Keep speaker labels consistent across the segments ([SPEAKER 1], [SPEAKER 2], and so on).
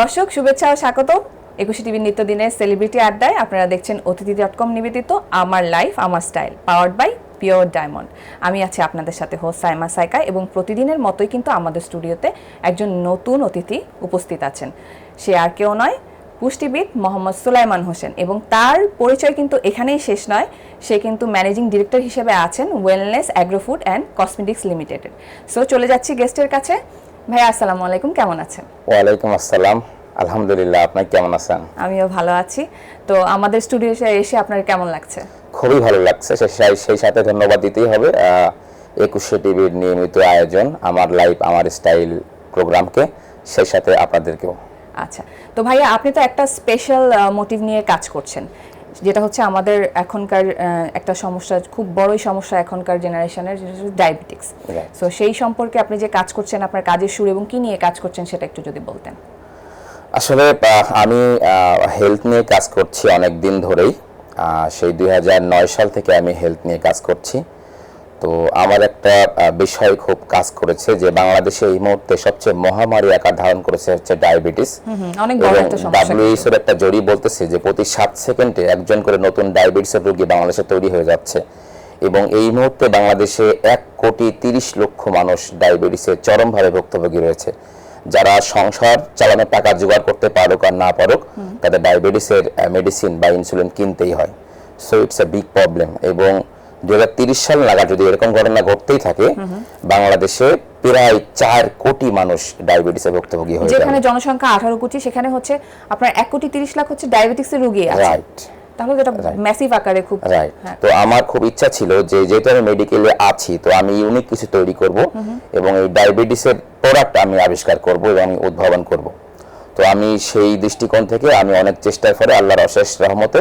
[SPEAKER 1] দর্শক, শুভেচ্ছা ও স্বাগত। একুশে টিভির নিত্যদিনের সেলিব্রিটি আড্ডায় আপনারা দেখছেন অতিথি ডট কম নিবেদিত আমার লাইফ, আমার style, powered by pure diamond. আমি আছি আপনাদের সাথে হোস্ট সাইমা সাইকা এবং প্রতিদিনের মতোই কিন্তু আমাদের স্টুডিওতে একজন নতুন অতিথি উপস্থিত আছেন। সে আর কেউ নয়, পুষ্টিবিদ মোহাম্মদ সুলাইমান হোসেন এবং তার পরিচয় কিন্তু এখানেই শেষ নয়। সে কিন্তু ম্যানেজিং ডিরেক্টর হিসেবে আছেন wellness agro food and cosmetics লিমিটেডের। সো চলে যাচ্ছি গেস্টের কাছে। ভাইয়া আসসালামু আলাইকুম। কেমন আছেন?
[SPEAKER 2] ওয়ালাইকুম আসসালাম। আলহামদুলিল্লাহ আপনি কেমন আছেন?
[SPEAKER 1] আমিও ভালো আছি। তো আমাদের স্টুডিও এসে আপনার কেমন লাগছে?
[SPEAKER 2] খুবই ভালো লাগছে। সেই সাথে ধন্যবাদ দিতেই হবে। একুশে টিভির নিয়মিত আয়োজন আমার লাইফ আমার স্টাইল প্রোগ্রামকে সেই সাথে আপনাদেরকেও।
[SPEAKER 1] আচ্ছা। তো ভাইয়া আপনি তো একটা স্পেশাল মোটিভ নিয়ে কাজ করছেন। যেটা হচ্ছে আমাদের এখনকার একটা সমস্যা খুব বড়ই সমস্যা এখনকার জেনারেশনের যেটা
[SPEAKER 2] হচ্ছে ডায়াবেটিক্স
[SPEAKER 1] সো সেই সম্পর্কে আপনি যে কাজ করছেন আপনার কাজের সুর এবং কি নিয়ে কাজ করছেন সেটা একটু যদি বলতেন।
[SPEAKER 2] আসলে আমি হেলথ নিয়ে কাজ করছি অনেক দিন ধরেই সেই দুই হাজার নয় সাল থেকে আমি হেলথ নিয়ে কাজ করছি। তো আমার একটা বিষয় খুব কাজ করেছে যে বাংলাদেশে এই মুহূর্তে সবচেয়ে মহামারী আকার ধারণ করেছে হচ্ছে ডায়াবেটিস। ডাব্লিউএইচওর একটা জরি বলতেছে যে প্রতি সাত সেকেন্ডে একজন করে নতুন ডায়াবেটিসের রোগী বাংলাদেশে তৈরি হয়ে যাচ্ছে। এবং এই মুহূর্তে বাংলাদেশে এক কোটি তিরিশ লক্ষ মানুষ ডায়াবেটিসে চরমভাবে ভুক্তভোগী রয়েছে। যারা সংসার চালানোর টাকা জোগাড় করতে পারুক আর না পারুক তাদের ডায়াবেটিসের মেডিসিন বা ইনসুলিন কিনতেই হয়। So it's a big problem এবং দু সাল নাগাদ যদি এরকম ঘটনা ঘটতেই থাকে বাংলাদেশে প্রায় চার কোটি মানুষ ডায়াবেটিসে ভুক্তভোগী হয়ে
[SPEAKER 1] যেখানে জনসংখ্যা আঠারো কোটি সেখানে হচ্ছে আপনার এক কোটি তিরিশ লাখ হচ্ছে ডায়াবেটিক্সের রোগী আছে।
[SPEAKER 2] রাইট
[SPEAKER 1] তাহলে যেটা ম্যাসিভ আকারে খুব
[SPEAKER 2] রাইট
[SPEAKER 1] হ্যাঁ।
[SPEAKER 2] তো আমার খুব ইচ্ছা ছিল যে যেহেতু আমি মেডিকেলে আছি তো আমি ইউনিক কিছু তৈরি করব এবং এই ডায়াবেটিসের প্রোডাক্ট আমি আবিষ্কার করব এবং আমি উদ্ভাবন করব। তো আমি সেই দৃষ্টিকোণ থেকে আমি অনেক চেষ্টার পরে আল্লাহর অশেষ রহমতে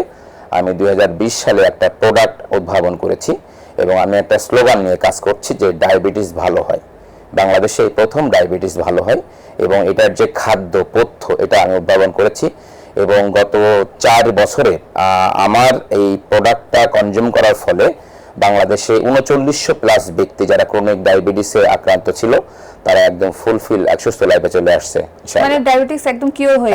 [SPEAKER 2] আমি দুই হাজার বিশ সালে একটা প্রোডাক্ট উদ্ভাবন করেছি এবং আমি একটা স্লোগান নিয়ে কাজ করছি যে ডায়াবেটিস ভালো হয়। বাংলাদেশে এই প্রথম ডায়াবেটিস ভালো হয় এবং এটার যে খাদ্য পথ্য, এটা আমি উদ্ভাবন করেছি এবং গত চার বছরে আমার এই প্রোডাক্টটা কনজিউম করার ফলে বাংলাদেশে উনচল্লিশশো প্লাস ব্যক্তি যারা ক্রনিক ডায়াবেটিসে আক্রান্ত ছিল তারা একদম ফুলফিল সুস্থ লাইফে চলে আসছে
[SPEAKER 1] মানে ডায়াবেটিস একদম কিওর হয়ে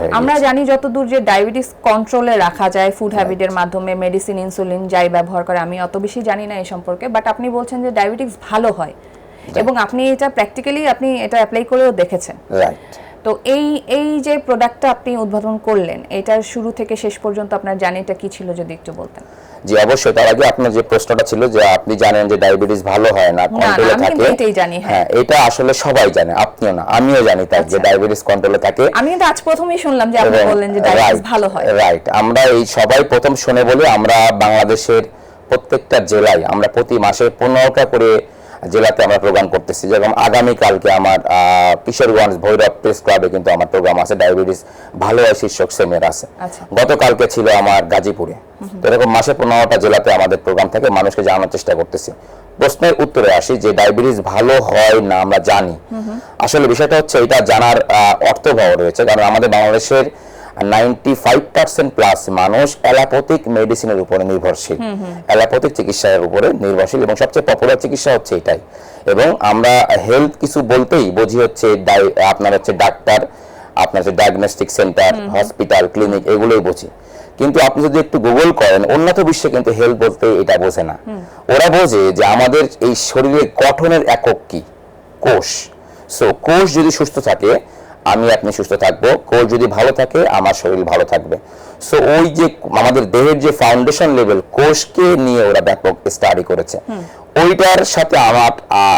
[SPEAKER 2] হয়ে
[SPEAKER 1] আমরা জানি যতদূর যে ডায়াবেটিস কন্ট্রোলে রাখা যায় ফুড হ্যাবিটের মাধ্যমে মেডিসিন ইনসুলিন যাই ব্যবহার করে আমি অত বেশি জানি না এই সম্পর্কে বাট আপনি বলছেন যে ডায়াবেটিস ভালো হয়। এবং আপনি এটা প্র্যাকটিক্যালি আপনি এটা অ্যাপ্লাই করেও দেখেছেন।
[SPEAKER 2] রাইট
[SPEAKER 1] তো এই এই যে প্রোডাক্টটা আপনি উদ্বোধন করলেন এটার শুরু থেকে শেষ পর্যন্ত আপনার জার্নিটা কি ছিল যদি একটু বলতেন?
[SPEAKER 2] জি অবশ্যই। তার আগে আপনার যে প্রশ্নটা ছিল যে আপনি জানেন যে ডায়াবেটিস ভালো হয় না কন্ট্রোলে থাকে।
[SPEAKER 1] এটাই জানি, হ্যাঁ।
[SPEAKER 2] হ্যাঁ এটা আসলে সবাই জানে আপনিও না আমিও জানি তার যে ডায়াবেটিস কন্ট্রোলে থাকে।
[SPEAKER 1] আমি কিন্তু আজ প্রথমেই শুনলাম যে আপনি বললেন যে ডায়াবেটিস ভালো হয়।
[SPEAKER 2] রাইট আমরা এই সবাই প্রথম শুনে বলে আমরা বাংলাদেশের প্রত্যেকটা জেলায় আমরা প্রতি মাসে পনেরোটা করে জেলাতে আমরা প্রোগ্রাম করতেছি যেরকম আগামী কালকে আমার কিশোরগঞ্জ ভৈরব প্রেস ক্লাবে কিন্তু আমার প্রোগ্রাম আছে ডায়াবেটিস ভালো হয় শীর্ষক সেমিনার আছে।
[SPEAKER 1] আচ্ছা।
[SPEAKER 2] গতকালকে ছিল আমার গাজীপুরে। তো এরকম মাসে পনেরোটা জেলাতে আমাদের প্রোগ্রাম থাকে মানুষকে জানানোর চেষ্টা করতেছি। প্রশ্নের উত্তরে আসি যে ডায়াবেটিস ভালো হয় না আমরা জানি। আসলে বিষয়টা হচ্ছে এটা জানার আহ, অর্থবহ রয়েছে কারণ আমাদের বাংলাদেশের নাইনটি ফাইভ পার্সেন্ট প্লাস মানুষ অ্যালাপোথিক মেডিসিনের উপরে নির্ভরশীল। অ্যালাপোথিক চিকিৎসার উপরে নির্ভরশীল এবং সবচেয়ে পপুলার চিকিৎসা হচ্ছে এটাই। এবং আমরা হেলথ কিছু বলতেই বুঝি হচ্ছে আপনার হচ্ছে ডাক্তার আপনার হচ্ছে ডায়াগনস্টিক সেন্টার হসপিটাল ক্লিনিক এগুলোই বুঝি। কিন্তু আপনি যদি একটু গুগল করেন উন্নত বিশ্বে কিন্তু হেলথ বলতে এটা বোঝে না। ওরা বোঝে যে আমাদের এই শরীরের গঠনের একক কি? কোষ। সো কোষ যদি সুস্থ থাকে আমি আপনি সুস্থ থাকব কোষ যদি ভালো থাকে আমার শরীর ভালো থাকবে। সো ওই যে আমাদের দেহের যে ফাউন্ডেশন লেভেল কোষকে নিয়ে ওরা ব্যাপক স্টাডি করেছে। ওইটার সাথে আমার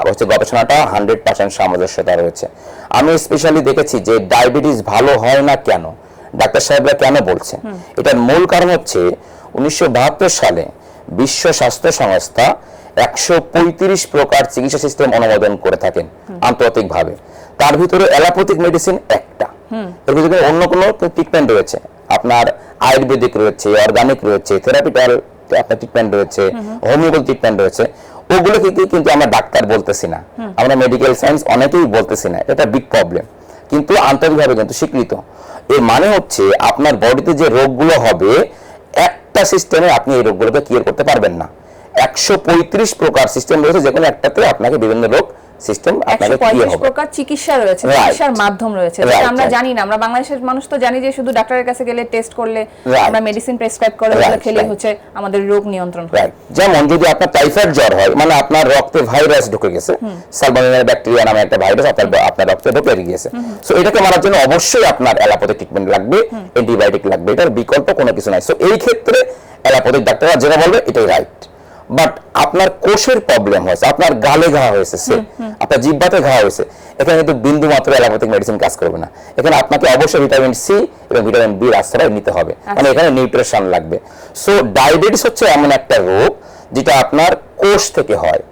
[SPEAKER 2] হচ্ছে গবেষণাটা হান্ড্রেড পার্সেন্ট সামঞ্জস্যতা রয়েছে। আমি স্পেশালি দেখেছি যে ডায়াবেটিস ভালো হয় না কেন? ডাক্তার সাহেবরা কেন বলছে? এটার মূল কারণ হচ্ছে উনিশশো বাহাত্তর সালে বিশ্ব স্বাস্থ্য সংস্থা একশো পঁয়ত্রিশ প্রকার চিকিৎসা সিস্টেম অনুমোদন করে থাকেন আন্তর্জাতিক ভাবে তার ভিতরে অ্যালোপ্যাথিক মেডিসিন একটা। এর ভিতরে অন্য কোনো ট্রিটমেন্ট রয়েছে। আপনার আয়ুর্বেদিক রয়েছে অর্গানিক রয়েছে থেরাপিটাল আপনার ট্রিটমেন্ট রয়েছে হোমিওপ্যাথি ট্রিটমেন্ট রয়েছে। ওগুলো কিন্তু কিন্তু আমরা ডাক্তার বলতেছি না। আমরা মেডিকেল সায়েন্স অনেকেই বলতেছি না। এটা বিগ প্রবলেম কিন্তু আন্তরিকভাবে কিন্তু স্বীকৃত। এর মানে হচ্ছে আপনার বডিতে যে রোগগুলো হবে একটা সিস্টেমে আপনি এই রোগগুলোকে ক্লিয়ার করতে পারবেন না। একশো পঁয়ত্রিশ প্রকার সিস্টেম রয়েছে যেখানে একটাতে আপনাকে বিভিন্ন রোগ সিস্টেম আপনাকে কি হবে?
[SPEAKER 1] প্রকার চিকিৎসা রয়েছে চিকিৎসার মাধ্যম রয়েছে। যেটা আমরা জানি না আমরা বাংলাদেশের মানুষ তো জানি যে শুধু ডাক্তারের কাছে গেলে টেস্ট করলে আমরা মেডিসিন প্রেসক্রাইব করে ওগুলো খেলে হচ্ছে আমাদের রোগ নিয়ন্ত্রণ হয়।
[SPEAKER 2] যেমন যদি আপনার টাইফয়েড জ্বর হয় মানে আপনার রক্তে ভাইরাস ঢুকে গেছে সালমোনেলা ব্যাকটেরিয়া নামে একটা ভাইরাস আপনার আপনার রক্তে ঢুকে গিয়েছে। সো এটাকে মারার জন্য অবশ্যই আপনার অ্যালোপ্যাথিক ট্রিটমেন্ট লাগবে অ্যান্টিবায়োটিক লাগবে এটার বিকল্প কোনো কিছু নাই। সো এই ক্ষেত্রে অ্যালোপ্যাথিক ডাক্তাররা যেটা বলবে এটাই রাইট বাট আপনার কোষের প্রবলেম হয়েছে আপনার গালে ঘা হয়েছে সে আপনার জিব্বাতে ঘা হয়েছে। এখানে কিন্তু বিন্দু মাত্র অ্যালোপ্যাথিক মেডিসিন কাজ করবে না। এখানে আপনাকে অবশ্যই ভিটামিন সি এবং ভিটামিন বি আশ্রয় নিতে হবে। মানে এখানে নিউট্রিশন লাগবে। সো ডায়াবেটিস হচ্ছে এমন একটা রোগ যেটা আপনার কোষ থেকে হয়।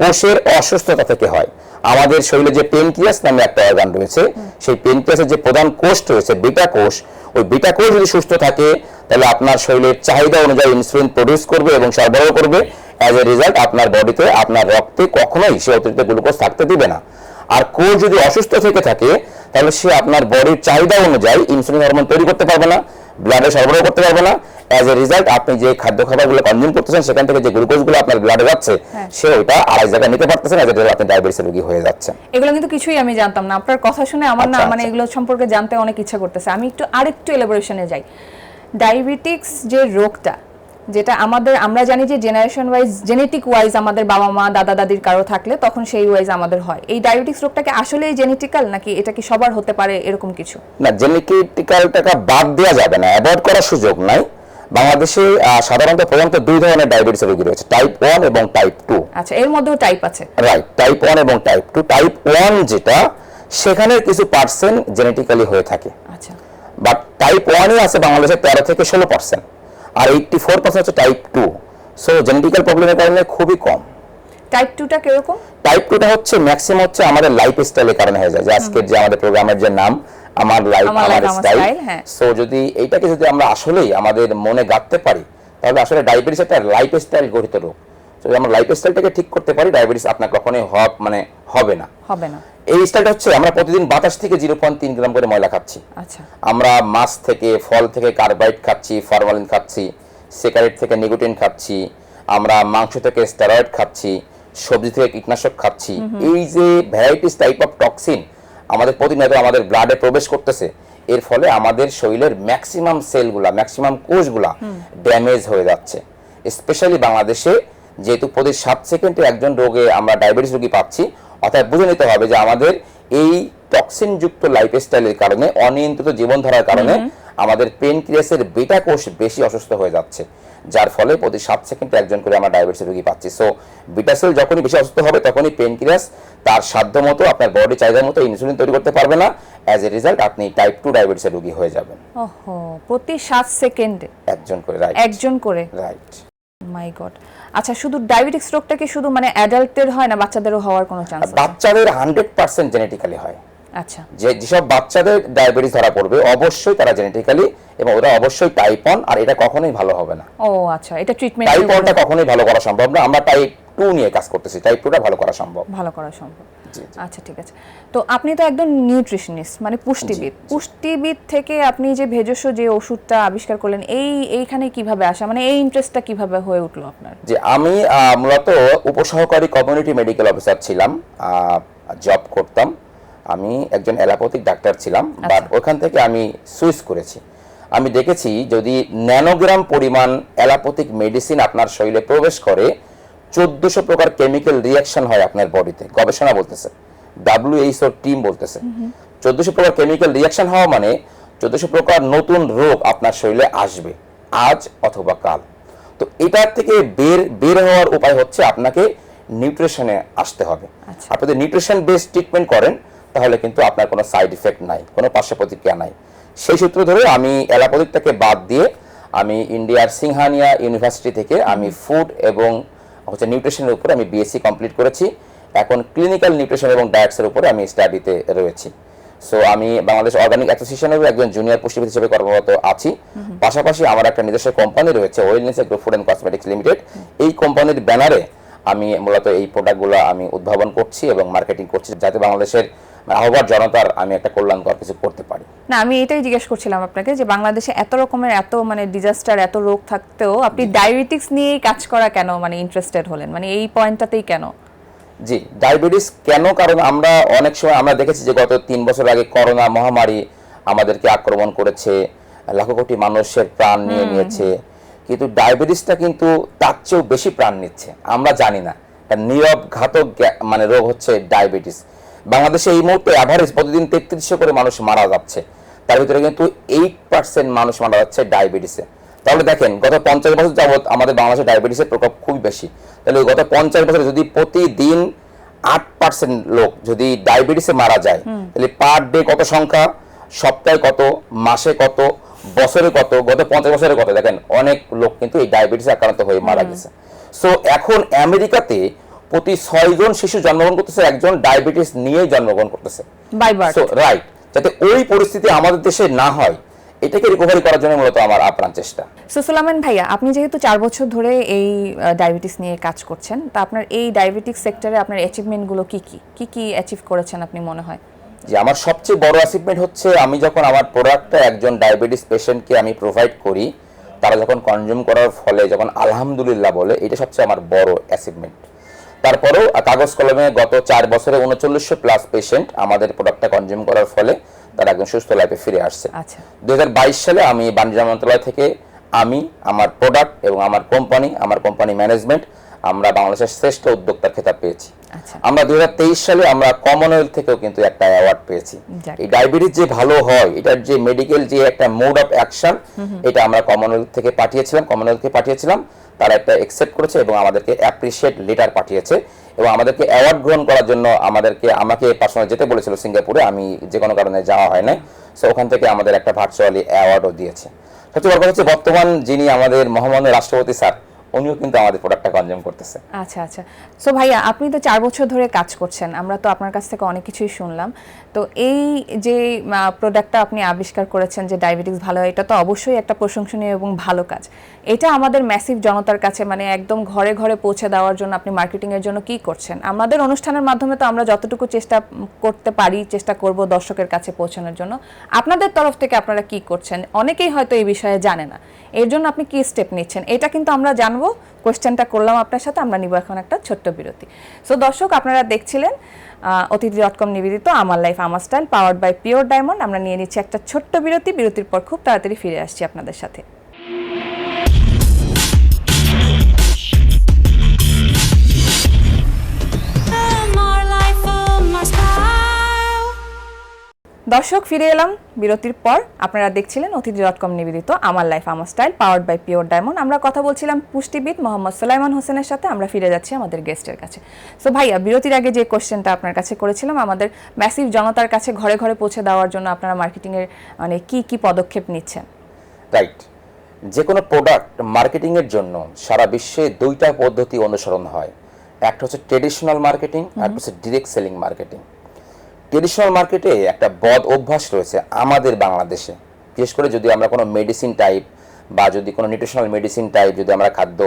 [SPEAKER 2] কোষের অসুস্থতা থেকে হয়। আমাদের শরীরে যে পেনক্রিয়াস নামে একটা অর্গান রয়েছে, সেই পেনক্রিয়াসের যে প্রধান কোষ রয়েছে বিটা কোষ, ওই বিটা কোষ যদি সুস্থ থাকে, তাহলে আপনার শরীরের চাহিদা অনুযায়ী ইনসুলিন প্রডিউস করবে এবং সরবরাহ করবে। অ্যাজ এ রেজাল্ট আপনার বডিতে আপনার রক্তে কখনোই সে অতিরিক্ত গ্লুকোজ থাকতে দিবে না। আর কোষ যদি অসুস্থ থেকে থাকে, তাহলে সে আপনার বডির চাহিদা অনুযায়ী ইনসুলিন হরমোন তৈরি করতে পারবে না। ব্লাডে সরবরাহ করতে পারবে না। অ্যাজ এ রেজাল্ট আপনি যে খাদ্য খাবারগুলো কনজিউম করতেছেন সেখান থেকে যে গ্লুকোজগুলো আপনার ব্লাডে যাচ্ছে
[SPEAKER 1] হ্যাঁ।
[SPEAKER 2] সে ওইটা আড়াই জায়গায় নিতে পারতেছেন অ্যাজ এ রেজাল্ট আপনি ডায়াবেটিসের রোগী হয়ে যাচ্ছেন।
[SPEAKER 1] এগুলো কিন্তু কিছুই আমি জানতাম না। আপনার কথা শুনে আমার না
[SPEAKER 2] আচ্ছা,
[SPEAKER 1] মানে
[SPEAKER 2] আচ্ছা।
[SPEAKER 1] এগুলো সম্পর্কে জানতে অনেক ইচ্ছা করতেছে। আমি একটু আরেকটু এলাবোরেশনে যাই। ডায়াবেটিক্স যে রোগটা যেটা আমাদের আমরা জানি যে জেনারেশন ওয়াইজ জেনেটিক ওয়াইজ আমাদের বাবা মা দাদা দাদির কারও থাকলে তখন সেই ওয়াইজ আমাদের হয়। এই ডায়াবেটিক্স রোগটাকে আসলেই জেনেটিক্যাল নাকি এটা কি সবার হতে পারে এরকম কিছু?
[SPEAKER 2] না জেনেটিক্যাল টাকা বাদ দেওয়া যাবে না অ্যাভয়েড করার সুযোগ নাই। বাংলাদেশে সাধারণত প্রধানত দুই ধরনের ডায়াবেটিস রোগী রয়েছে টাইপ ওয়ান এবং টাইপ টু
[SPEAKER 1] আচ্ছা এর মধ্যেও টাইপ আছে।
[SPEAKER 2] রাইট টাইপ ওয়ান এবং টাইপ টু টাইপ ওয়ান যেটা সেখানে কিছু পার্সেন্ট জেনেটিক্যালি হয়ে থাকে।
[SPEAKER 1] আচ্ছা।
[SPEAKER 2] বাট টাইপ ওয়ানে আছে বাংলাদেশে তেরো থেকে ষোলো পার্সেন্ট আর এইটটি ফোর পার্সেন্ট হচ্ছে টাইপ টু সো জেনেটিক্যাল প্রবলেমের কারণে খুবই কম।
[SPEAKER 1] টাইপ টুটা কীরকম?
[SPEAKER 2] টাইপ টুটা হচ্ছে ম্যাক্সিমাম হচ্ছে আমাদের লাইফ স্টাইলের কারণে হয়ে যায়। যে আজকের যে আমাদের প্রোগ্রামের যে নাম আমার লাইফ
[SPEAKER 1] আমার
[SPEAKER 2] স্টাইল
[SPEAKER 1] হ্যাঁ।
[SPEAKER 2] সো যদি এইটাকে যদি আমরা আসলেই আমাদের মনে গাঁথতে পারি তাহলে আসলে ডায়াবেটিস একটা লাইফ স্টাইল গঠিত রোগ। আমরা লাইফ স্টাইলটাকে ঠিক করতে পারি ডায়াবেটিস আপনার কখনোই হব মানে হবে না।
[SPEAKER 1] হবে না।
[SPEAKER 2] এই স্টাইলটা হচ্ছে আমরা প্রতিদিন বাতাস থেকে জিরো পয়েন্ট তিন গ্রাম করে ময়লা খাচ্ছি।
[SPEAKER 1] আচ্ছা।
[SPEAKER 2] আমরা মাছ থেকে ফল থেকে কার্বাইড খাচ্ছি ফরমালিন খাচ্ছি সিগারেট থেকে নিকোটিন খাচ্ছি আমরা মাংস থেকে স্টেরয়েড খাচ্ছি সবজি থেকে কীটনাশক খাচ্ছি। এই যে ভ্যারাইটিস টাইপ অফ টক্সিন আমাদের প্রতিনিয়ত আমাদের ব্লাডে প্রবেশ করতেছে এর ফলে আমাদের শরীরের ম্যাক্সিমাম সেলগুলা ম্যাক্সিমাম কোষগুলা ড্যামেজ হয়ে যাচ্ছে। স্পেশালি বাংলাদেশে যেহেতু প্রতি সাত সেকেন্ডে একজন রোগে আমরা ডায়াবেটিস রোগী পাচ্ছি অর্থাৎ বুঝে নিতে হবে যে আমাদের এই টক্সিন যুক্ত লাইফস্টাইলের কারণে অনিয়ন্ত্রিত জীবনধারার কারণে আমাদের পেনক্রিয়াসের বেটা কোষ বেশি অসুস্থ হয়ে যাচ্ছে যার ফলে প্রতি সাত সেকেন্ডে একজন করে আমরা ডায়াবেটিস রোগী পাচ্ছি। সো বিটাসেল যখনই বেশি অসুস্থ হবে তখনই পেনক্রিয়াস তার সাধ্য মতো আপনার বডি চাহিদার মতো ইনসুলিন তৈরি করতে পারবে না। অ্যাজ এ রেজাল্ট আপনি টাইপ টু ডায়াবেটিসের রোগী হয়ে যাবেন।
[SPEAKER 1] প্রতি সাত সেকেন্ডে?
[SPEAKER 2] একজন করে রাইট
[SPEAKER 1] একজন করে?
[SPEAKER 2] রাইট
[SPEAKER 1] মাই গড আচ্ছা শুধু ডায়াবেটিক্স রোগটা কি শুধু মানে অ্যাডাল্টদের হয় না বাচ্চাদেরও হওয়ার কোনো চান্স আছে?
[SPEAKER 2] বাচ্চাদের হান্ড্রেড পার্সেন্ট জেনেটিক্যালি হয়।
[SPEAKER 1] আচ্ছা।
[SPEAKER 2] যে যেসব বাচ্চাদের ডায়াবেটিস ধরা পড়বে অবশ্যই তারা জেনেটিক্যালি এবং ওরা অবশ্যই টাইপ ওয়ান আর এটা কখনোই ভালো হবে না।
[SPEAKER 1] ও আচ্ছা এটা ট্রিটমেন্ট
[SPEAKER 2] টাইপ ওয়ানটা কখনোই ভালো করা সম্ভব না। আমরা টাইপ টু নিয়ে কাজ করতেছি টাইপ টুটা ভালো করা সম্ভব।
[SPEAKER 1] ভালো করা সম্ভব। আচ্ছা ঠিক আছে। তো আপনি তো একদম নিউট্রিশনিস্ট মানে পুষ্টিবিদ। পুষ্টিবিদ থেকে আপনি যে ভেষজ যে ওষুধটা আবিষ্কার করলেন এই এইখানে কীভাবে আসা? মানে এই ইন্টারেস্টটা কীভাবে হয়ে উঠল আপনার?
[SPEAKER 2] যে আমি মূলত উপসহকারী কমিউনিটি মেডিকেল অফিসার ছিলাম। জব করতাম। আমি একজন অ্যালোপ্যাথিক ডাক্তার ছিলাম বাট ওখান থেকে আমি সুইচ করেছি। আমি দেখেছি যদি ন্যানোগ্রাম পরিমাণ অ্যালোপ্যাথিক মেডিসিন আপনার শরীরে প্রবেশ করে চোদ্দশো প্রকার কেমিক্যাল রিয়াকশন হয় আপনার বডিতে গবেষণা বলতেছে। ডাব্লিউএইচও টিম বলতেছে। চোদ্দশো প্রকার কেমিক্যাল রিয়াকশন হওয়া মানে চোদ্দশো প্রকার নতুন রোগ আপনার শরীরে আসবে আজ অথবা কাল। তো এটার থেকে বের বের হওয়ার উপায় হচ্ছে আপনাকে নিউট্রিশনে আসতে হবে।
[SPEAKER 1] আচ্ছা।
[SPEAKER 2] আপনি যদি নিউট্রিশন বেস ট্রিটমেন্ট করেন তাহলে কিন্তু আপনার কোনো সাইড ইফেক্ট নাই কোনো পার্শ্ব প্রতিক্রিয়া নাই। সেই সূত্র ধরে আমি অ্যালোপ্যাথিকটাকে বাদ দিয়ে আমি ইন্ডিয়ার সিংহানিয়া ইউনিভার্সিটি থেকে আমি ফুড এবং হচ্ছে নিউট্রিশনের উপরে আমি বিএসসি কমপ্লিট করেছি। এখন ক্লিনিক্যাল নিউট্রিশন এবং ডায়েটসের উপরে আমি স্টাডিতে রয়েছি। সো আমি বাংলাদেশ অর্গানিক অ্যাসোসিয়েশনেরও একজন জুনিয়র পুষ্টিবিদ হিসেবে কর্মরত আছি। পাশাপাশি আমার একটা নিজস্ব কোম্পানি রয়েছে wellness agro food and cosmetics limited এই কোম্পানির ব্যানারে আমি মূলত এই প্রোডাক্টগুলো আমি উদ্ভাবন করছি এবং মার্কেটিং করছি যাতে বাংলাদেশের আহ্বান জনতার আমি একটা কল্যাণকর কিছু করতে পারি।
[SPEAKER 1] না আমি এটাই জিজ্ঞেস করছিলাম আপনাকে যে বাংলাদেশে এত রকমের এত মানে ডিজাস্টার এত রোগ থাকতেও আপনি ডায়াবেটিক্স নিয়েই কাজ করা কেন মানে ইন্টারেস্টেড হলেন? মানে এই পয়েন্টটাতেই কেন?
[SPEAKER 2] জি ডায়াবেটিস কেন? কারণ আমরা অনেক সময় আমরা দেখেছি যে গত তিন বছর আগে করোনা মহামারী আমাদেরকে আক্রমণ করেছে লাখো কোটি মানুষের প্রাণ নিয়ে নিয়েছে। কিন্তু ডায়াবেটিসটা কিন্তু তার চেয়েও বেশি প্রাণ নিচ্ছে। আমরা জানি না। নীরব ঘাতক মানে রোগ হচ্ছে ডায়াবেটিস বাংলাদেশে এই মুহূর্তে অ্যাভারেজ প্রতিদিন তেত্রিশশো করে মানুষ মারা যাচ্ছে। তার ভিতরে কিন্তু এইট পার্সেন্ট মানুষ মারা যাচ্ছে ডায়াবেটিসে তাহলে দেখেন গত পঞ্চাশ বছর যাবত আমাদের বাংলাদেশে ডায়াবেটিসের প্রকোপ খুবই বেশি। তাহলে গত পঞ্চাশ বছরে যদি প্রতিদিন আট পার্সেন্ট লোক যদি ডায়াবেটিসে মারা যায় তাহলে পার ডে কত সংখ্যা? সপ্তাহে কত? মাসে কত? বছরে কত? গত পঞ্চাশ বছরে কত? দেখেন অনেক লোক কিন্তু এই ডায়াবেটিসে আক্রান্ত হয়ে মারা গেছে। সো এখন আমেরিকাতে প্রতি ছয়জন শিশু জন্মগ্রহণ করতেছে একজন ডায়াবেটিস নিয়েই জন্মগ্রহণ করতেছে। রাইট যাতে ওই পরিস্থিতি আমাদের দেশে না হয় এটাকে রিকভারি করার জন্য মূলত আমার আপ্রাণ চেষ্টা।
[SPEAKER 1] সো সুলাইমান ভাইয়া আপনি যেহেতু চার বছর ধরে এই ডায়াবেটিস নিয়ে কাজ করছেন তা আপনার এই ডায়াবেটিক সেক্টরে আপনার অ্যাচিভমেন্টগুলো কি কি? কি কি অ্যাচিভ করেছেন আপনি মনে হয়?
[SPEAKER 2] যে আমার সবচেয়ে বড় অ্যাচিভমেন্ট হচ্ছে আমি যখন আমার প্রোডাক্টটা একজন ডায়াবেটিস পেশেন্টকে আমি প্রোভাইড করি তারা যখন কনজিউম করার ফলে যখন আলহামদুলিল্লাহ বলে এটা সবচেয়ে আমার বড় অ্যাচিভমেন্ট তারপরেও কাগজ কলমে গত চার বছরে উনচল্লিশশো প্লাস পেশেন্ট আমাদের প্রোডাক্টটা কনজিউম করার ফলে তারা একদম সুস্থ লাইফে ফিরে আসছে।
[SPEAKER 1] আচ্ছা।
[SPEAKER 2] দুই হাজার বাইশ সালে আমি বাণিজ্য মন্ত্রণালয় থেকে আমি আমার প্রোডাক্ট এবং আমার কোম্পানি আমার কোম্পানি ম্যানেজমেন্ট আমরা বাংলাদেশের শ্রেষ্ঠ উদ্যোক্তার খেতাব পেয়েছি।
[SPEAKER 1] আচ্ছা।
[SPEAKER 2] আমরা দুই হাজার তেইশ সালে আমরা কমনওয়েলথ থেকেও কিন্তু একটা অ্যাওয়ার্ড পেয়েছি। এই ডায়াবেটিস যে ভালো হয় এটার যে মেডিকেল যে একটা মোড অফ অ্যাকশন এটা আমরা কমনওয়েলথ থেকে পাঠিয়েছিলাম কমনওয়েলথ থেকে পাঠিয়েছিলাম। তারা একটা অ্যাকসেপ্ট করেছে এবং আমাদেরকে অ্যাপ্রিসিয়েট লেটার পাঠিয়েছে। এবং আমাদেরকে অ্যাওয়ার্ড গ্রহণ করার জন্য আমাদেরকে আমাকে পার্সোনাল যেতে বলেছিল সিঙ্গাপুরে আমি যে কোনো কারণে যাওয়া হয় না সো ওখান থেকে আমাদের একটা ভার্চুয়ালি অ্যাওয়ার্ডও দিয়েছে। সবচেয়ে বড় কথা হচ্ছে বর্তমান যিনি আমাদের মহামান্য রাষ্ট্রপতি স্যার উনিও কিন্তু আমাদের প্রোডাক্টটা কনজিউম করতেছে।
[SPEAKER 1] আচ্ছা আচ্ছা। সো ভাইয়া, আপনি তো চার বছর ধরে কাজ করছেন, আমরা তো আপনার কাছ থেকে অনেক কিছুই শুনলাম। তো এই যে প্রোডাক্টটা আপনি আবিষ্কার করেছেন যে ডায়াবেটিস ভালো এটা তো অবশ্যই একটা প্রশংসনীয় এবং ভালো কাজ। এটা আমাদের ম্যাসিভ জনতার কাছে মানে একদম ঘরে ঘরে পৌঁছে দেওয়ার জন্য আপনি মার্কেটিং এর জন্য কি করছেন? আমাদের অনুষ্ঠানের মাধ্যমে তো আমরা যতটুকু চেষ্টা করতে পারি, চেষ্টা করব দর্শকের কাছে পৌঁছানোর জন্য। আপনাদের তরফ থেকে আপনারা কি করছেন? অনেকেই হয়তো এই বিষয়ে জানে না। এর জন্য আপনি কি স্টেপ নিচ্ছেন? এটা কিন্তু আমরা জানব। কোয়েশ্চেনটা করলাম আপনার সাথে, আমরা নিব এখন একটা ছোট্ট বিরতি। সো দর্শক, আপনারা দেখছিলেন অতিথি ডট কম নিবেদিত আমার লাইফ আমার style powered by pure diamond আমরা নিয়ে নিচ্ছি একটা ছোট্ট বিরতি। বিরতির পর খুব তাড়াতাড়ি ফিরে আসছি আপনাদের সাথে। দর্শক ফিরে এলাম। বিরতির পর আপনারা দেখছিলেন অতিথি ডট কম নিবেদিত আমার লাইফ আমার style powered by pure diamond আমরা কথা বলছিলাম পুষ্টিবিদ মোহাম্মদ সোলাইমান হোসেনের সাথে। আমরা ফিরে যাচ্ছি আমাদের গেস্টের কাছে। সো ভাইয়া বিরতির আগে যে কোশ্চেনটা আপনার কাছে করেছিলাম আমাদের ম্যাসিভ জনতার কাছে ঘরে ঘরে পৌঁছে দেওয়ার জন্য আপনারা মার্কেটিংয়ের মানে কি কি পদক্ষেপ নিচ্ছেন?
[SPEAKER 2] রাইট যে কোনো প্রোডাক্ট মার্কেটিংয়ের জন্য সারা বিশ্বে দুইটা পদ্ধতি অনুসরণ হয়। একটা হচ্ছে ট্রেডিশনাল মার্কেটিং আর হচ্ছে ডিরেক্ট সেলিং মার্কেটিং ট্রেডিশনাল মার্কেটে একটা বদ অভ্যাস রয়েছে আমাদের বাংলাদেশে। বিশেষ করে যদি আমরা কোনো মেডিসিন টাইপ বা যদি কোনো নিউট্রিশনাল মেডিসিন টাইপ যদি আমরা খাদ্য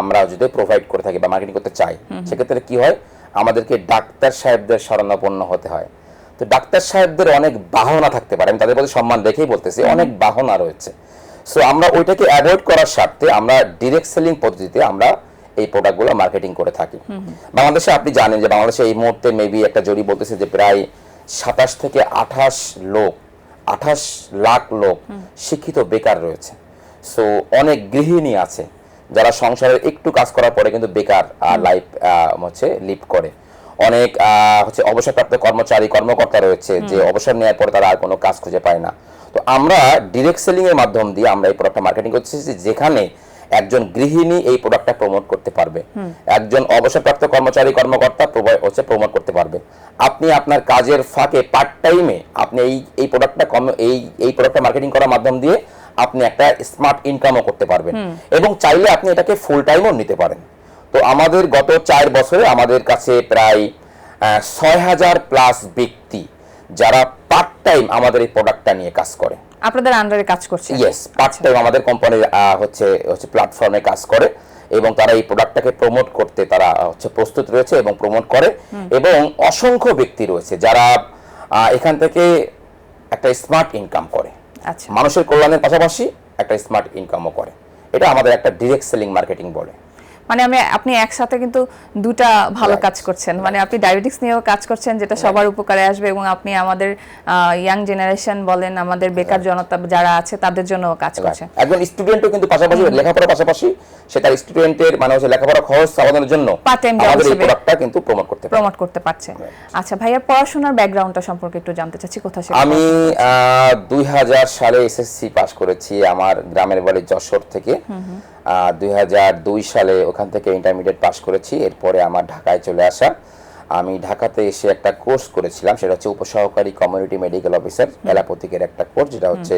[SPEAKER 2] আমরা যদি প্রোভাইড করে থাকি বা মার্কেটিং করতে চাই সেক্ষেত্রে কি হয়? আমাদেরকে ডাক্তার সাহেবদের শরণাপন্ন হতে হয়। তো ডাক্তার সাহেবদের অনেক বাহনা থাকতে পারে আমি তাদের প্রতি সম্মান রেখেই বলতেছি অনেক বাহনা রয়েছে। সো আমরা ওইটাকে অ্যাভয়েড করার স্বার্থে আমরা ডিরেক্ট সেলিং পদ্ধতিতে আমরা এই প্রোডাক্টগুলো মার্কেটিং করে থাকি। বাংলাদেশে আপনি জানেন যে বাংলাদেশে এই মুহূর্তে মেবি একটা জরি বলতেছে যে প্রায় সাতাশ থেকে আঠাশ লোক আঠাশ লাখ লোক শিক্ষিত বেকার রয়েছে। সো অনেক গৃহিণী আছে যারা সংসারের একটু কাজ করার পরে কিন্তু বেকার লাইফ হচ্ছে লিড করে। অনেক হচ্ছে অবসরপ্রাপ্ত কর্মচারী কর্মকর্তা রয়েছে যে অবসর নেওয়ার পরে তারা আর কোনো কাজ খুঁজে পায় না। তো আমরা ডিরেক্ট সেলিং এর মাধ্যম দিয়ে আমরা এই প্রোডাক্টটা মার্কেটিং করতেছি যেখানে একজন গৃহিণী এই প্রোডাক্টটা প্রমোট করতে পারবে। একজন অবসরপ্রাপ্ত কর্মচারী কর্মকর্তা হচ্ছে প্রমোট করতে পারবে। আপনি আপনার কাজের ফাঁকে পার্ট টাইমে আপনি এই এই প্রোডাক্টটা কম এই এই প্রোডাক্টটা মার্কেটিং করার মাধ্যম দিয়ে আপনি একটা স্মার্ট ইনকামও করতে পারবেন। এবং চাইলে আপনি এটাকে ফুল টাইমও নিতে পারেন। তো আমাদের গত চার বছরে আমাদের কাছে প্রায় ছয় হাজার প্লাস ব্যক্তি যারা পার্ট টাইম আমাদের এই প্রোডাক্টটা নিয়ে কাজ করে।
[SPEAKER 1] আপনাদের আন্ডারে কাজ করছে?
[SPEAKER 2] ইয়েস পার্ট টাইম আমাদের কোম্পানির হচ্ছে হচ্ছে প্ল্যাটফর্মে কাজ করে এবং তারা এই প্রোডাক্টটাকে প্রমোট করতে তারা হচ্ছে প্রস্তুত রয়েছে এবং প্রমোট করে। এবং অসংখ্য ব্যক্তি রয়েছে যারা এখান থেকে একটা স্মার্ট ইনকাম করে।
[SPEAKER 1] আচ্ছা।
[SPEAKER 2] মানুষের কল্যাণের পাশাপাশি একটা স্মার্ট ইনকামও করে। এটা আমাদের একটা ডিরেক্ট সেলিং মার্কেটিং বলে।
[SPEAKER 1] মানে আমি আপনি একসাথে কিন্তু দুটা ভালো কাজ করছেন। মানে আপনি ডায়াবেটিক্স নিয়েও কাজ করছেন যেটা সবার উপকারে আসবে এবং আপনি আমাদের ইয়াং জেনারেশন বলেন আমাদের বেকার জনতা যারা আছে তাদের জন্যও কাজ করছেন।
[SPEAKER 2] একজন স্টুডেন্টও কিন্তু পাশাপাশি লেখাপড়ার পাশাপাশি সে তার স্টুডেন্টের মানে হচ্ছে লেখাপড়া খরচ সামাধানের জন্য আমাদের এই। প্রোডাক্টটা কিন্তু প্রমোট করতে পারে।
[SPEAKER 1] প্রমোট করতে পারছে। আচ্ছা ভাইয়া পড়াশোনার ব্যাকগ্রাউন্ডটা সম্পর্কে একটু জানতে চাচ্ছি কোথা থেকে
[SPEAKER 2] আমি দুই হাজার সালে এসএসসি পাশ করেছি আমার গ্রামের বাড়ি যশোর থেকে। দুই হাজার দুই সালে ওখান থেকে ইন্টারমিডিয়েট পাশ করেছি। এরপরে আমার ঢাকায় চলে আসা। আমি ঢাকাতে এসে একটা কোর্স করেছিলাম সেটা হচ্ছে উপসহকারী কমিউনিটি মেডিকেল অফিসার এলাপথিকের একটা কোর্স যেটা হচ্ছে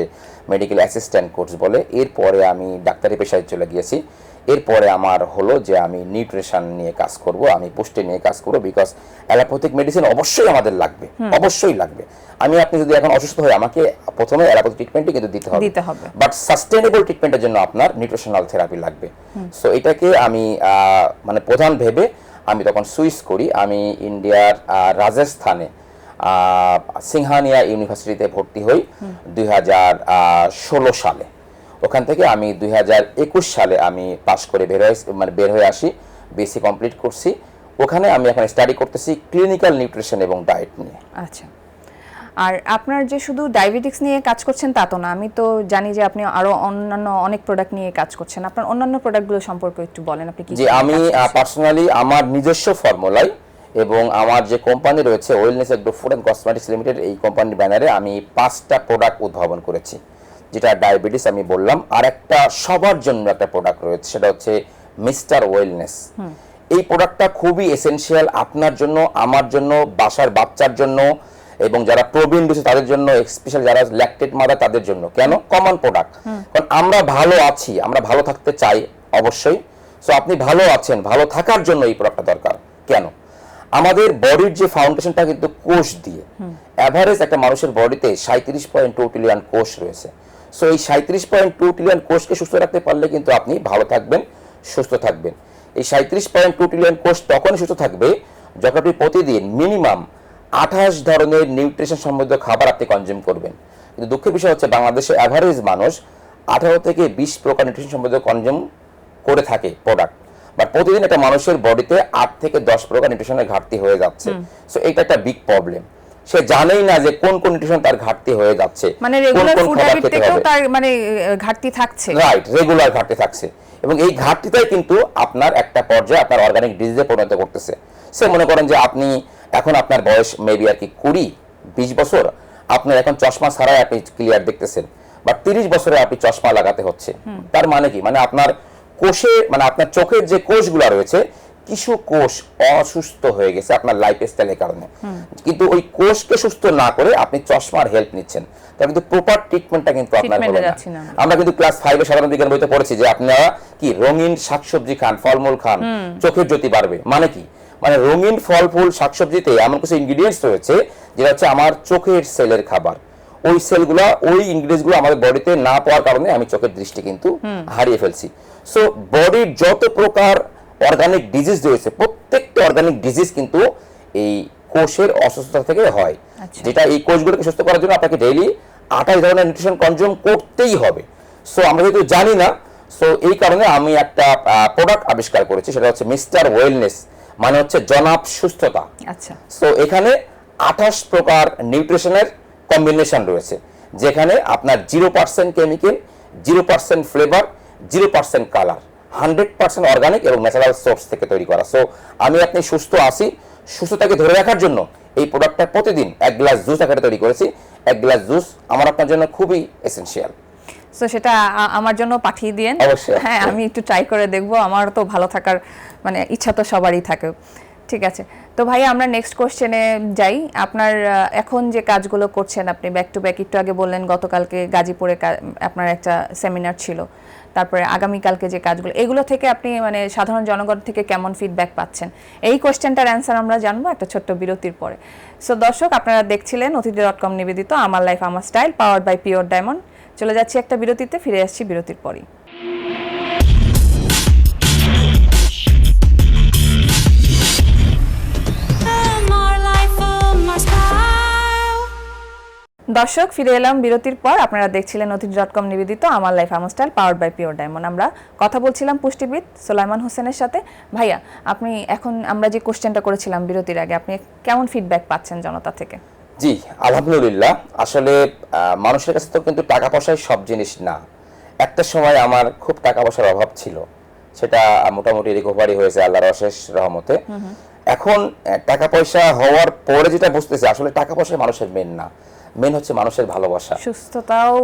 [SPEAKER 2] মেডিকেল অ্যাসিস্ট্যান্ট কোর্স বলে। এরপরে আমি ডাক্তারি পেশায় চলে গিয়েছি। এরপরে আমার হলো যে আমি নিউট্রিশন নিয়ে কাজ করব আমি পুষ্টি নিয়ে কাজ করব বিকজ অ্যালোপ্যাথিক মেডিসিন অবশ্যই আমাদের লাগবে অবশ্যই লাগবে। আমি আপনি যদি এখন অসুস্থ হয়ে আমাকে প্রথমে অ্যালোপ্যাথিক ট্রিটমেন্টই কিন্তু দিতে হবে।
[SPEAKER 1] দিতে হবে।
[SPEAKER 2] বাট সাস্টেনেবল ট্রিটমেন্টের জন্য আপনার নিউট্রিশনাল থেরাপি লাগবে। সো এটাকে আমি আহ, মানে প্রধান ভেবে আমি তখন সুইচ করি আমি ইন্ডিয়ার রাজস্থানে সিংহানিয়া ইউনিভার্সিটিতে ভর্তি হই দুই হাজার ষোলো সালে। ওখান থেকে আমি দুই হাজার একুশ সালে আমি পাশ করে বের হয়ে মানে বের হয়ে আসি বিএসসি কমপ্লিট করছি। ওখানে আমি এখন স্টাডি করতেছি ক্লিনিক্যাল নিউট্রিশন এবং ডায়েট নিয়ে।
[SPEAKER 1] আচ্ছা। আর আপনার যে শুধু ডায়াবেটিক্স নিয়ে কাজ করছেন তা তো না আমি তো জানি যে আপনি আরও অন্যান্য অনেক প্রোডাক্ট নিয়ে কাজ করছেন। আপনার অন্যান্য প্রোডাক্টগুলো সম্পর্কে একটু বলেন আপনি কি
[SPEAKER 2] যে আমি পার্সোনালি আমার নিজস্ব ফর্মুলায় এবং আমার যে কোম্পানি রয়েছে wellness agro food and cosmetics limited এই কোম্পানির ব্যানারে আমি পাঁচটা প্রোডাক্ট উদ্ভাবন করেছি যেটা ডায়াবেটিস আমি বললাম। আর একটা সবার জন্য একটা প্রোডাক্ট রয়েছে সেটা হচ্ছে মিস্টার ওয়েলনেস এই প্রোডাক্টটা খুবই এসেনশিয়াল আপনার জন্য আমার জন্য বাসার বাচ্চার জন্য এবং যারা প্রবীণ রয়েছে তাদের জন্য স্পেশাল যারা ল্যাকটেড মাদার তাদের জন্য। কেন? কমন প্রোডাক্ট কারণ আমরা ভালো আছি আমরা ভালো থাকতে চাই অবশ্যই। সো আপনি ভালো আছেন ভালো থাকার জন্য এই প্রোডাক্টটা দরকার। কেন? আমাদের বডির যে ফাউন্ডেশনটা কিন্তু কোষ দিয়ে। অ্যাভারেজ একটা মানুষের বডিতে সাঁত্রিশ পয়েন্ট টু ট্রিলিয়ন কোষ রয়েছে। সো এই সাঁত্রিশ পয়েন্ট টু ট্রিলিয়ন কোষকে সুস্থ রাখতে পারলে কিন্তু আপনি ভালো থাকবেন সুস্থ থাকবেন। এই সাঁত্রিশ পয়েন্ট টু ট্রিলিয়ন কোষ তখনই সুস্থ থাকবে যখন আপনি প্রতিদিন মিনিমাম আঠাশ ধরনের নিউট্রিশন সমৃদ্ধ খাবার আপনি কনজিউম করবেন। কিন্তু দুঃখের বিষয় হচ্ছে বাংলাদেশে অ্যাভারেজ মানুষ আঠারো থেকে বিশ প্রকার নিউট্রিশন সমৃদ্ধ কনজিউম করে থাকে প্রোডাক্ট বাট প্রতিদিন একটা মানুষের বডিতে আট থেকে দশ প্রকার নিউট্রিশনের ঘাটতি হয়ে যাচ্ছে। সো এটা একটা বিগ প্রবলেম সে জানেই না যে কোন কোন নিউট্রিশন তার ঘাটতি হয়ে যাচ্ছে
[SPEAKER 1] মানে রেগুলার ফুড হ্যাবিট থেকেও তার মানে ঘাটতি থাকছে।
[SPEAKER 2] রাইট রেগুলার ঘাটতি থাকছে। এবং এই ঘাটতিটাই কিন্তু আপনার একটা পর্যায়ে আপনার অর্গানিক ডিজিজে পরিণত করতেছে সে মনে করেন যে আপনি এখন আপনার বয়স মেবি আর কি কুড়ি বিশ বছর আপনার এখন চশমা ছাড়াই আপনি ক্লিয়ার দেখতেছেন। বা তিরিশ বছরে আপনি চশমা লাগাতে হচ্ছে। তার মানে কি? মানে আপনার কোষে মানে আপনার চোখের যে কোষগুলো রয়েছে কিছু কোষ অসুস্থ হয়ে গেছে আপনার লাইফ স্টাইলের কারণে। কিন্তু ওই কোষকে সুস্থ না করে আপনি চশমার হেল্প নিচ্ছেন। তার কিন্তু প্রপার ট্রিটমেন্টটা কিন্তু আপনার হলো না।
[SPEAKER 1] আমরা।
[SPEAKER 2] আমরা কিন্তু ক্লাস ফাইভে সাধারণ বিজ্ঞান বইতে পড়েছি যে আপনারা কি রঙিন শাকসবজি খান ফলমূল খান চোখের জ্যোতি বাড়বে। মানে কি? মানে রঙিন ফল ফুল শাকসবজিতে এমন কিছু ইনগ্রিডিয়েন্টস রয়েছে যেটা হচ্ছে আমার চোখের সেলের খাবার। ওই সেলগুলো ওই ইনগ্রিডিয়েন্টসগুলো আমাদের বডিতে না পাওয়ার কারণে আমি চোখের দৃষ্টি কিন্তু হারিয়ে ফেলছি। সো বডির যত প্রকার অর্গানিক ডিজিজ রয়েছে প্রত্যেকটা অর্গানিক ডিজিজ কিন্তু এই কোষের অসুস্থতা থেকে হয়।
[SPEAKER 1] আচ্ছা।
[SPEAKER 2] যেটা এই কোষগুলোকে সুস্থ করার জন্য আপনাকে ডেইলি আঠাশ ধরনের নিউট্রিশন কনজিউম করতেই হবে। সো আমরা যেহেতু জানি না সো এই কারণে আমি একটা প্রোডাক্ট আবিষ্কার করেছি সেটা হচ্ছে মিস্টার ওয়েলনেস মানে হচ্ছে জনাব সুস্থতা।
[SPEAKER 1] আচ্ছা।
[SPEAKER 2] সো এখানে আঠাশ প্রকার নিউট্রিশনের কম্বিনেশন রয়েছে যেখানে আপনার zero percent chemical zero percent flavour zero percent colour hundred percent organic এবং ন্যাচারাল সোর্স থেকে তৈরি করা। সো আমি আপনি সুস্থ আছি সুস্থতাকে ধরে রাখার জন্য এই প্রোডাক্টটা প্রতিদিন এক গ্লাস জুস আকারে তৈরি করেছি। এক গ্লাস জুস আমার আপনার জন্য খুবই এসেনশিয়াল
[SPEAKER 1] সো সেটা আমার জন্য পাঠিয়ে দিয়েন। হ্যাঁ আমি একটু ট্রাই করে দেখব। আমার তো ভালো থাকার মানে ইচ্ছা তো সবারই থাকে। ঠিক আছে। তো ভাই আমরা নেক্সট কোশ্চেনে যাই। আপনার এখন যে কাজগুলো করছেন আপনি ব্যাক টু ব্যাক একটু আগে বললেন গতকালকে গাজীপুরে আপনার একটা সেমিনার ছিল। তারপরে আগামীকালকে যে কাজগুলো এগুলো থেকে আপনি মানে সাধারণ জনগণ থেকে কেমন ফিডব্যাক পাচ্ছেন? এই কোশ্চেনটার অ্যান্সার আমরা জানব একটা ছোট্ট বিরতির পরে। সো দর্শক আপনারা দেখছিলেন অতিথি ডট কম নিবেদিত আমার লাইফ আমার style power by pure diamond চলে যাচ্ছি একটা বিরতিতে, ফিরে আসছি বিরতির পরই. দর্শক, ফিরে এলাম বিরতির পর। আপনারা দেখছিলেন অতিথি ডট কম নিবেদিত, আমার লাইফ আমার style power by pure diamond আমরা কথা বলছিলাম পুষ্টিবিদ সোলাইমান হোসেনের সাথে। ভাইয়া, আপনি এখন আমরা যে কোশ্চেনটা করেছিলাম বিরতির আগে, আপনি কেমন ফিডব্যাক পাচ্ছেন জনতা থেকে?
[SPEAKER 2] জি আলহামদুলিল্লাহ। আসলে মানুষের কাছে তো কিন্তু টাকা পয়সাই সব জিনিস না। একটা সময় আমার খুব টাকা পয়সার অভাব ছিল। সেটা মোটামুটি রিকভারি হয়েছে আল্লাহর অশেষ রহমতে। এখন টাকা পয়সা হওয়ার পরে যেটা বুঝতেছি আসলে টাকা পয়সা মানুষের মেন না। মেন হচ্ছে মানুষের ভালোবাসা।
[SPEAKER 1] সুস্থতাও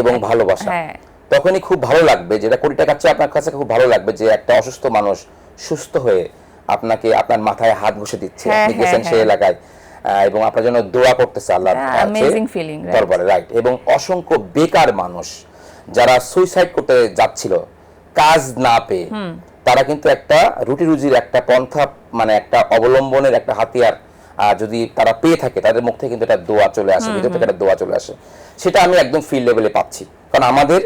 [SPEAKER 2] এবং ভালোবাসা।
[SPEAKER 1] হ্যাঁ।
[SPEAKER 2] তখনই খুব ভালো লাগবে যেটা কোটি টাকার চেয়ে আপনার কাছে খুব ভালো লাগবে যে একটা অসুস্থ মানুষ সুস্থ হয়ে আপনাকে আপনার মাথায় হাত ঘষে দিচ্ছে।
[SPEAKER 1] হ্যাঁ,
[SPEAKER 2] আপনি গেছেন সেই
[SPEAKER 1] হ্যাঁ।
[SPEAKER 2] এলাকায়। আহ, এবং আপনার জন্য দোয়া করতেছে আল্লাহ
[SPEAKER 1] right.
[SPEAKER 2] দরবারে রাইট এবং অসংখ্য বেকার মানুষ যারা সুইসাইড করতে যাচ্ছিল কাজ না পেয়ে তারা কিন্তু একটা রুটি রুজির একটা পন্থা মানে একটা অবলম্বনের একটা হাতিয়ার যদি তারা পেয়ে থাকে তাদের মুখ থেকে কিন্তু একটা দোয়া চলে আসে ভিতর থেকে একটা দোয়া চলে আসে। সেটা আমি একদম ফিল্ড লেভেলে পাচ্ছি। কারণ আমাদের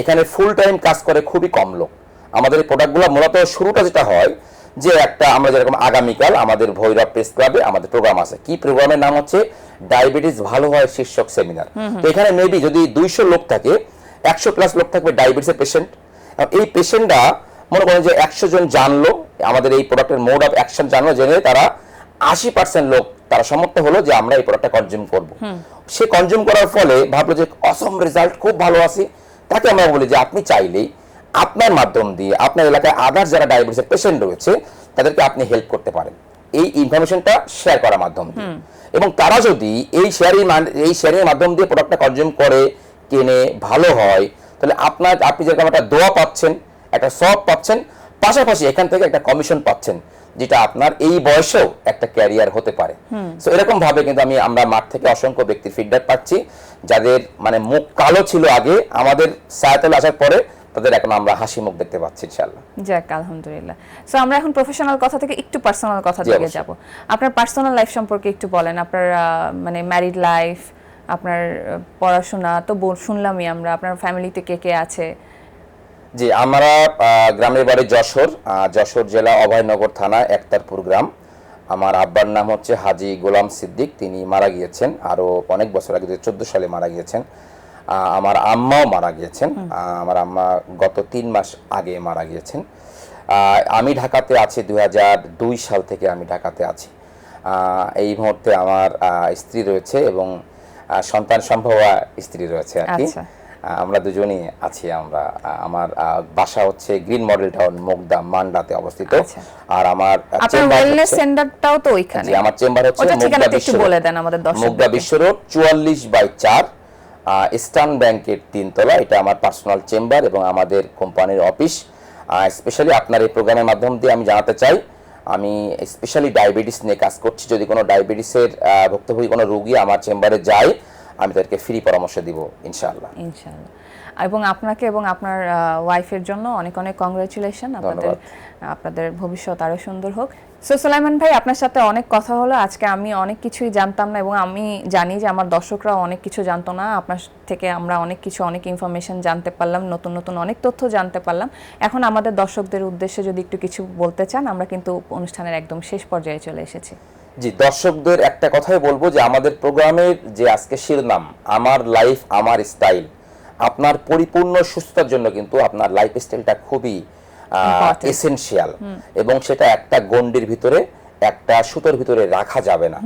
[SPEAKER 2] এখানে ফুল টাইম কাজ করে খুবই কম লোক। আমাদের এই প্রোডাক্টগুলো মূলত শুরুটা যেটা হয় যে একটা আমরা যেরকম আগামীকাল আমাদের ভৈরব প্রেস ক্লাবে আমাদের প্রোগ্রাম আছে। কি প্রোগ্রামের নাম হচ্ছে? ডায়াবেটিস ভালো হয় শীর্ষক সেমিনার। তো এখানে মেবি যদি দুইশো লোক থাকে একশো প্লাস লোক থাকবে ডায়াবেটিসের পেশেন্ট এই পেশেন্টরা মনে করেন যে একশো জন জানলো আমাদের এই প্রোডাক্টের মোড অফ অ্যাকশন জানলো জেনে তারা আশি পার্সেন্ট লোক তারা সমর্থ হলো যে আমরা এই প্রোডাক্টটা কনজিউম করব। সে কনজিউম করার ফলে ভাবলো যে অসম রেজাল্ট খুব ভালো আছে। তাকে আমরা বলি যে আপনি চাইলেই আপনার মাধ্যম দিয়ে আপনার এলাকায় আদার যারা ডায়াবেটিসের পেশেন্ট রয়েছে তাদেরকে আপনি হেল্প করতে পারেন। এই ইনফরমেশনটা শেয়ার করার মাধ্যম দিয়ে। এবং তারা যদি এই শেয়ারিং এই শেয়ারিং মাধ্যম দিয়ে প্রোডাক্টটা কনজিউম করে কেনে ভালো হয় তাহলে আপনার আপনি যেরকম একটা দোয়া পাচ্ছেন একটা সব পাচ্ছেন পাশাপাশি এখান থেকে একটা কমিশন পাচ্ছেন যেটা আপনার এই বয়সেও একটা ক্যারিয়ার হতে পারে। তো এরকম ভাবে কিন্তু আমি আমরা মাঠ থেকে অসংখ্য ব্যক্তির ফিডব্যাক পাচ্ছি যাদের মানে মুখ কালো ছিল আগে আমাদের সায়াতলে আসার পরে তাদের এখন আমরা হাসি মুখ দেখতে পাচ্ছি ইনশাল্লাহ
[SPEAKER 1] যাক আলহামদুলিল্লাহ। সো আমরা এখন প্রফেশনাল কথা থেকে একটু পার্সোনাল কথা দিকে যাব। আপনার পার্সোনাল লাইফ সম্পর্কে একটু বলেন। আপনার মানে ম্যারিড লাইফ আপনার পড়াশোনা তো বল- শুনলামই আমরা। আপনার ফ্যামিলিতে কে কে আছে?
[SPEAKER 2] জি আমরা গ্রামের বাড়ি যশোর যশোর জেলা অভয়নগর থানা একতারপুর গ্রাম। আমার আব্বার নাম হচ্ছে হাজি গোলাম সিদ্দিক। তিনি মারা গিয়েছেন আরও অনেক বছর আগে চোদ্দ সালে মারা গিয়েছেন। আমার আম্মাও মারা গিয়েছেন। আমার আম্মা গত তিন মাস আগে মারা গিয়েছেন। আমি ঢাকাতে আছি দুই হাজার দুই সাল থেকে আমি ঢাকাতে আছি। এই মুহূর্তে আমার স্ত্রী রয়েছে এবং সন্তান সম্ভব স্ত্রী রয়েছে আর কি।
[SPEAKER 1] আচ্ছা।
[SPEAKER 2] আমরা দুজনই আছি আমরা। আমার বাসা হচ্ছে গ্রিন মডেল টাউন মুগদা মান্ডাতে অবস্থিত।
[SPEAKER 1] আচ্ছা।
[SPEAKER 2] আর আমার
[SPEAKER 1] ওয়েলনেস সেন্টারটাও তো ওইখানে।
[SPEAKER 2] আমার চেম্বার হচ্ছে মুগদা বিশ্ব
[SPEAKER 1] বলে
[SPEAKER 2] রোড।
[SPEAKER 1] দেন আমাদের
[SPEAKER 2] মুগদা
[SPEAKER 1] দর্শকদেরকে
[SPEAKER 2] বিশ্ব রোড চুয়াল্লিশ বাই চার। ইস্টার্ন ব্যাংকের তিনতলা। এটা আমার পার্সোনাল চেম্বার এবং আমাদের কোম্পানির অফিস স্পেশালি আপনার এই প্রোগ্রামের মাধ্যম দিয়ে আমি জানাতে চাই আমি স্পেশালি ডায়াবেটিস নিয়ে কাজ করছি। যদি কোনো ডায়াবেটিসের ভুক্তভোগী কোনো রোগী আমার চেম্বারে যায় আমি তাদেরকে ফ্রি পরামর্শ দিব ইনশাআল্লাহ।
[SPEAKER 1] ইনশাআল্লাহ। এবং আপনাকে এবং আপনার ওয়াইফের জন্য অনেক অনেক কংগ্রেচুলেশন আপনাদের আপনাদের ভবিষ্যৎ আরও সুন্দর হোক। সো সুলাইমান ভাই, আপনার সাথে অনেক কথা হলো। আজকে আমি অনেক কিছুই জানতাম না এবং আমি জানি যে আমার দর্শকরাও অনেক কিছু জানতো না। আপনার থেকে আমরা অনেক কিছু, অনেক ইনফরমেশন জানতে পারলাম, নতুন নতুন অনেক তথ্য জানতে পারলাম। এখন আমাদের দর্শকদের উদ্দেশ্যে যদি একটু কিছু বলতে চান, আমরা কিন্তু অনুষ্ঠানের একদম শেষ পর্যায়ে চলে এসেছি।
[SPEAKER 2] জি, দর্শকদের একটা কথাই বলব যে আমাদের প্রোগ্রামের যে আজকে শিরোনাম, আমার লাইফ আমার স্টাইল আপনার পরিপূর্ণ সুস্থতার জন্য কিন্তু আপনার লাইফ স্টাইলটা খুবই. এসেনশিয়াল। এবং সেটা একটা গন্ডির ভিতরে একটা সুতোর ভিতরে রাখা যাবে না।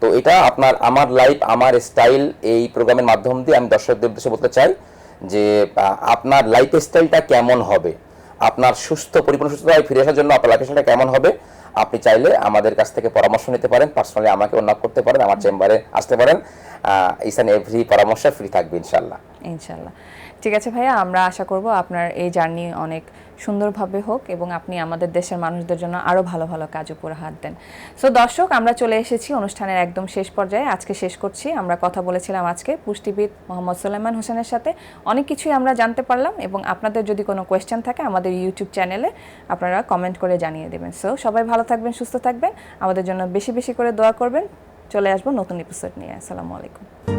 [SPEAKER 2] তো এটা আপনার আমার লাইফ আমার স্টাইল এই প্রোগ্রামের মাধ্যম দিয়ে আমি দর্শকদের উদ্দেশ্যে বলতে চাই যে আপনার লাইফ স্টাইলটা কেমন হবে? আপনার সুস্থ পরিপূর্ণ সুস্থতায় ফিরে আসার জন্য আপনার লাইফ স্টাইলটা কেমন হবে? আপনি চাইলে আমাদের কাছ থেকে পরামর্শ নিতে পারেন পার্সোনালি আমাকে নক করতে পারেন আমার চেম্বারে আসতে পারেন। ইসান এভরি পরামর্শ ফ্রি থাকবে ইনশাল্লাহ
[SPEAKER 1] ইনশাল্লাহ ঠিক আছে ভাইয়া আমরা আশা করব আপনার এই জার্নি অনেক সুন্দরভাবে হোক এবং আপনি আমাদের দেশের মানুষদের জন্য আরও ভালো ভালো কাজ উপরে হাত দেন। সো দর্শক, আমরা চলে এসেছি অনুষ্ঠানের একদম শেষ পর্যায়ে। আজকে শেষ করছি। আমরা কথা বলেছিলাম আজকে পুষ্টিবিদ মোহাম্মদ সুলাইমান হোসেনের সাথে। অনেক কিছুই আমরা জানতে পারলাম এবং আপনাদের যদি কোনো কোয়েশ্চেন থাকে আমাদের ইউটিউব চ্যানেলে আপনারা কমেন্ট করে জানিয়ে দেবেন। সো সবাই ভালো থাকবেন, সুস্থ থাকবেন। আমাদের জন্য বেশি বেশি করে দোয়া করবেন। চলে আসব নতুন এপিসোড নিয়ে। আসসালামু আলাইকুম।